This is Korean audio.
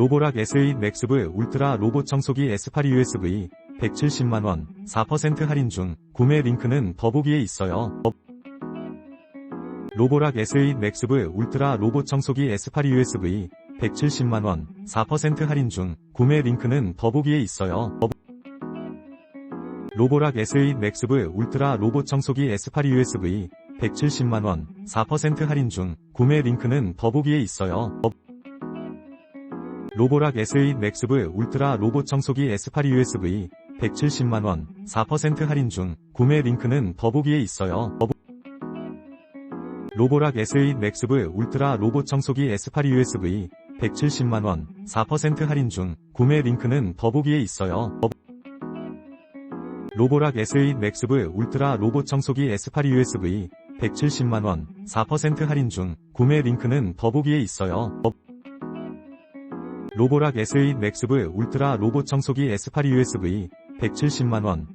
로보락 S8 맥스브 울트라 로봇 청소기 S8 USB 170만원 4% 할인 중 구매 링크는 더보기에 있어요. 로보락 S8 맥스브 울트라 로봇 청소기 S8 USB 170만원 4% 할인 중 구매 링크는 더보기에 있어요. 로보락 S8 맥스브 울트라 로봇 청소기 S8 USB 170만원 4% 할인 중 구매 링크는 더보기에 있어요. 로보락 S8 맥스브 울트라 로봇 청소기 S8 USB 170만원 4% 할인 중 구매 링크는 더보기에 있어요. 로보락 S8 맥스브 울트라 로봇 청소기 S8 USB 170만원 4% 할인 중 구매 링크는 더보기에 있어요. 로보락 S8 맥스브 울트라 로봇 청소기 S8 USB 170만원 4% 할인 중 구매 링크는 더보기에 있어요. 로보락 S8 맥스브 울트라 로봇 청소기 S8 USB 170만원